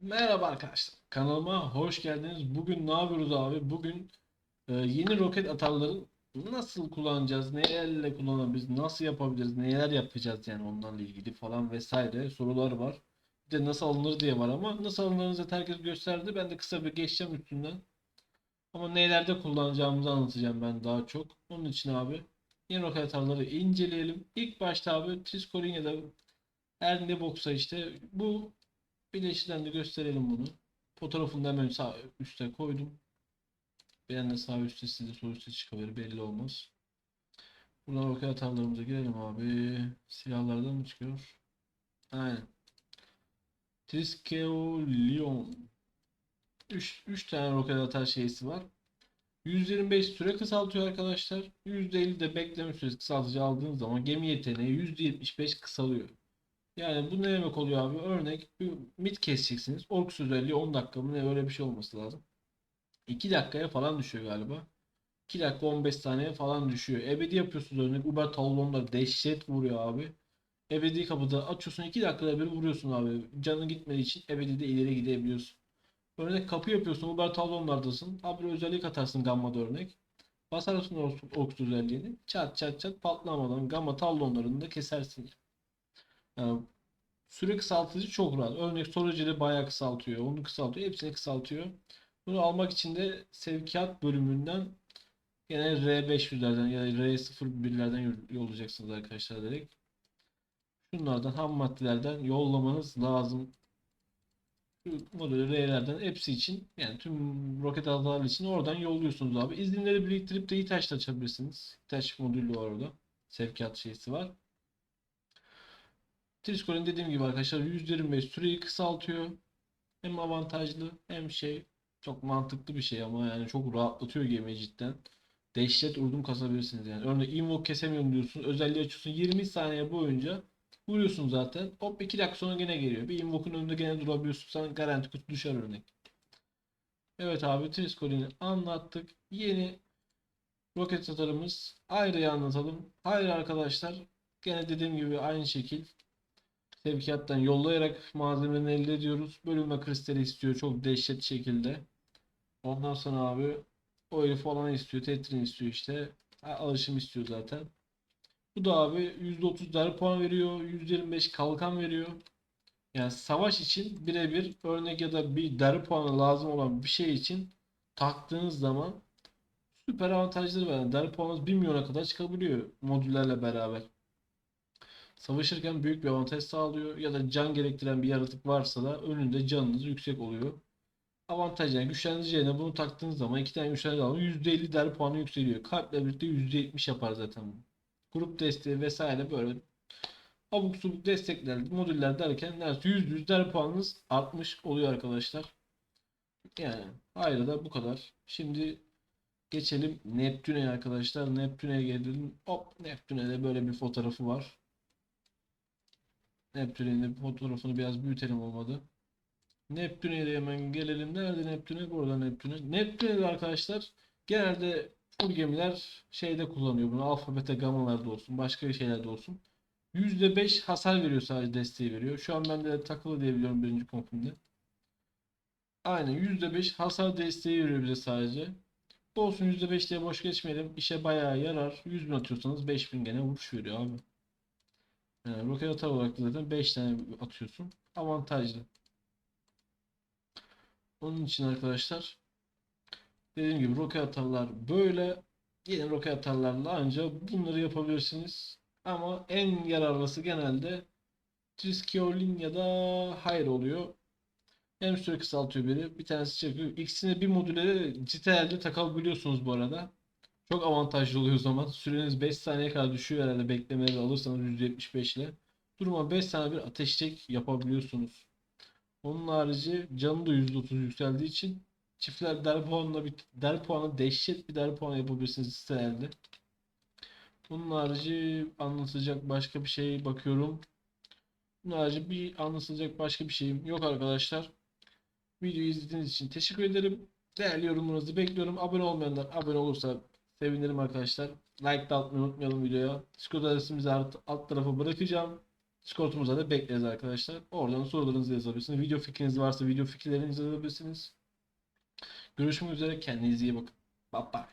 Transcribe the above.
Merhaba arkadaşlar. Kanalıma hoş geldiniz. Bugün ne yapıyoruz abi? Bugün e, yeni roket atarların nasıl kullanacağız? Nelerle kullanabiliriz? Nasıl yapabiliriz? Neler yapacağız yani onlarla ilgili falan vesaire sorular var. Bir de nasıl alınır diye var ama nasıl alınırını zaten herkes gösterdi. Ben de kısa bir geçeceğim üstünden. Ama nelerde kullanacağımızı anlatacağım ben daha çok. Onun için abi yeni roket atarları inceleyelim. İlk başta abi Triscolin ya da boksa işte bu Birleştirden de gösterelim bunu. Fotoğrafını da hemen sağ üstte koydum. Ben de sağ üstte size sol üstte çıkabilir belli olmaz. Buradan roket atarlarımıza girelim abi. Silahlardan mı çıkıyor? Aynen. Triskelion. 3 3 tane roket atar şeysi var. 125 süre kısaltıyor arkadaşlar. %50 de bekleme süresi kısaltıcı aldığınız zaman gemi yeteneği %75 kısalıyor. Yani bu ne demek oluyor abi? Örnek mid keseceksiniz. Orks özelliği 10 dakika mı ne öyle bir şey olması lazım. 2 dakikaya falan düşüyor galiba. 2 dakika 15 saniye falan düşüyor. Ebedi yapıyorsunuz örnek. Uber talonlar dehşet vuruyor abi. Ebedi kapıda açıyorsun 2 dakikada bir vuruyorsun abi. Canın gitmediği için ebedi de ileri gidebiliyorsun. Örnek kapı yapıyorsun Uber talonlardasın. Abi özellik atarsın gammada örnek. Basarsın orks, özelliğini. Çat çat çat patlamadan gamma talonlarını da kesersin. Yani süre kısaltıcı çok rahat. Örnek storage bayağı kısaltıyor. Onu kısaltıyor. Hepsini kısaltıyor. Bunu almak için de sevkiyat bölümünden yine R500'lerden ya da R01'lerden yollayacaksınız arkadaşlar direkt. Şunlardan ham maddelerden yollamanız lazım. Şu modeli R'lerden hepsi için yani tüm roket atarlar için oradan yolluyorsunuz abi. İzinleri biriktirip de İTAŞ'ta açabilirsiniz. İTAŞ modülü var orada. Sevkiyat şeysi var. Triscolin dediğim gibi arkadaşlar 125 süreyi kısaltıyor. Hem avantajlı hem şey çok mantıklı bir şey ama yani çok rahatlatıyor gemiyi cidden. Dehşet urdum kasabilirsiniz yani. Örneğin invoke kesemiyorum diyorsun. Özelliği açıyorsun 20 saniye boyunca vuruyorsun zaten. Hop 2 dakika sonra gene geliyor. Bir invoke'un önünde gene durabiliyorsun. Sana garanti kutu düşer örnek. Evet abi Triscolin'i anlattık. Yeni roket satarımız ayrıya anlatalım. Hayır arkadaşlar. Gene dediğim gibi aynı şekil sevkiyattan yollayarak malzemeni elde ediyoruz. Bölünme kristali istiyor çok dehşet şekilde. Ondan sonra abi o herif falan istiyor. Tetrin istiyor işte. Alışım istiyor zaten. Bu da abi %30 darbe puan veriyor. %25 kalkan veriyor. Yani savaş için birebir örnek ya da bir darbe puanı lazım olan bir şey için taktığınız zaman süper avantajları var. Yani darbe puanınız 1 milyona kadar çıkabiliyor modüllerle beraber. Savaşırken büyük bir avantaj sağlıyor ya da can gerektiren bir yaratık varsa da önünde canınız yüksek oluyor. Avantaj yani güçlendirici yerine bunu taktığınız zaman iki tane güçlendirici alın %50 der puanı yükseliyor. Kalple birlikte %70 yapar zaten bu. Grup desteği vesaire böyle abuk subuk destekler, modüller derken neredeyse %100 der puanınız artmış oluyor arkadaşlar. Yani ayrı da bu kadar. Şimdi geçelim Neptüne'ye arkadaşlar. Neptüne'ye gelelim. Hop Neptüne'de böyle bir fotoğrafı var. Neptün'ün fotoğrafını biraz büyütelim olmadı. Neptün'e de hemen gelelim. Nerede Neptün'e? Burada Neptün'e. Neptün'e arkadaşlar genelde full gemiler şeyde kullanıyor bunu. Alfa, beta, gammalarda olsun. Başka şeylerde olsun. %5 hasar veriyor sadece desteği veriyor. Şu an bende de takılı diye biliyorum birinci kompimde. Aynen %5 hasar desteği veriyor bize sadece. Olsun %5 diye boş geçmeyelim. İşe bayağı yarar. 100 bin atıyorsanız 5000 gene vuruş veriyor abi. Yani roket atar olarak da zaten 5 tane atıyorsun. Avantajlı. Onun için arkadaşlar dediğim gibi roket atarlar böyle yeni roket atarlarla ancak bunları yapabilirsiniz. Ama en yararlısı genelde Triskiolin ya da Hayır oluyor. Hem süre kısaltıyor biri. Bir tanesi çekiyor. İkisini bir modüle ciddi takabiliyorsunuz bu arada. Çok avantajlı oluyor o zaman. Süreniz 5 saniye kadar düşüyor herhalde beklemeleri alırsanız %75 ile. Duruma 5 saniye bir ateştek yapabiliyorsunuz. Onun harici canı da %30 yükseldiği için çiftler der puanla bir der puanı dehşet bir der puanı yapabilirsiniz sitelerde. Bunun harici anlatacak başka bir şey bakıyorum. Bunun harici bir anlatılacak başka bir şeyim yok arkadaşlar. Videoyu izlediğiniz için teşekkür ederim. Değerli yorumlarınızı bekliyorum. Abone olmayanlar abone olursa sevinirim arkadaşlar. Like da atmayı unutmayalım videoya. Discord adresimizi alt, alt tarafa bırakacağım. Discord'umuza da bekleriz arkadaşlar. Oradan sorularınızı yazabilirsiniz. Video fikriniz varsa video fikirlerinizi yazabilirsiniz. Görüşmek üzere. Kendinize iyi bakın. Bye bye.